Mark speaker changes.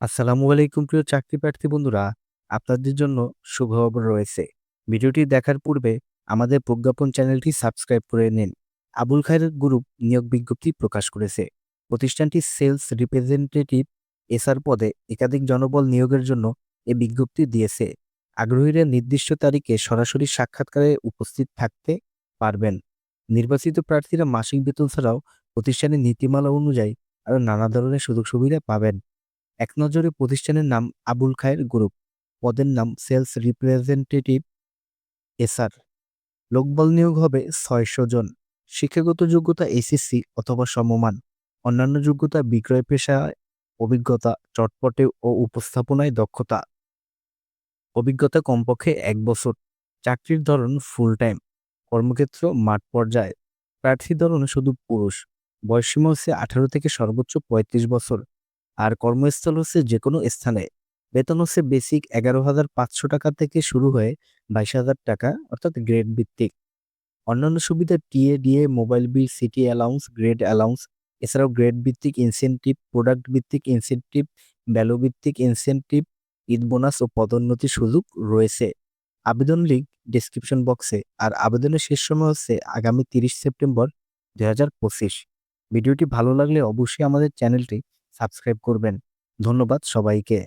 Speaker 1: আসসালামু আলাইকুম প্রিয় চাকরি প্রার্থী বন্ধুরা, আপনাদের জন্য সুখবর রয়েছে। ভিডিওটি দেখার পূর্বে আমাদের প্রজ্ঞাপন চ্যানেলটি সাবস্ক্রাইব করে নিন। আবুল খায়ের গ্রুপ নিয়োগ বিজ্ঞপ্তি প্রকাশ করেছে। প্রতিষ্ঠানটি সেলস রিপ্রেজেন্টেটিভ এসআর পদে একাধিক জনবল নিয়োগের জন্য এ বিজ্ঞপ্তি দিয়েছে। আগ্রহীরা নির্দিষ্ট তারিখে সরাসরি সাক্ষাৎকারে উপস্থিত থাকতে পারবেন। নির্বাচিত প্রার্থীরা মাসিক বেতন ছাড়াও প্রতিষ্ঠানের নীতিমালা অনুযায়ী আরও নানা ধরনের সুযোগ সুবিধা পাবেন। এক নজরে প্রতিষ্ঠানের নাম আবুল খায়ের গ্রুপ, পদের নাম সেলস রিপ্রেজেন্টেটিভ এসআর লোকবল নিয়োগ হবে ছয়শো জন। শিক্ষাগত যোগ্যতা এসএসসি অথবা সমমান। অন্যান্য যোগ্যতা বিক্রয় পেশায় অভিজ্ঞতা চটপটে ও উপস্থাপনায় দক্ষতা। অভিজ্ঞতা কমপক্ষে এক বছর। চাকরির ধরন ফুল টাইম কর্মক্ষেত্র মাঠ পর্যায়ে। প্রার্থী ধরন শুধু পুরুষ। বয়সীমা হচ্ছে আঠারো থেকে সর্বোচ্চ পঁয়ত্রিশ বছর। আর কর্মস্থল হচ্ছে যে কোনো স্থানে। বেতন হচ্ছে বেসিক এগারো হাজার পাঁচশো টাকা থেকে শুরু হয়ে বাইশ হাজার টাকা, অর্থাৎ গ্রেড ভিত্তিক। অন্যান্য সুবিধা TA, DA mobile bill city allowance grade allowance এছাড়াও গ্রেড ভিত্তিক ইনসেনটিভ প্রোডাক্ট ভিত্তিক ইনসেন্টিভ ভ্যালু ভিত্তিক ইনসেনটিভ ঈদ বোনাস ও পদোন্নতির সুযোগ রয়েছে। আবেদন লিঙ্ক ডিসক্রিপশন বক্সে আর আবেদনের শেষ সময় হচ্ছে আগামী তিরিশ সেপ্টেম্বর দু হাজার পঁচিশ। ভিডিওটি ভালো লাগলে অবশ্যই আমাদের চ্যানেলটি সাবস্ক্রাইব করবেন। ধন্যবাদ সবাইকে।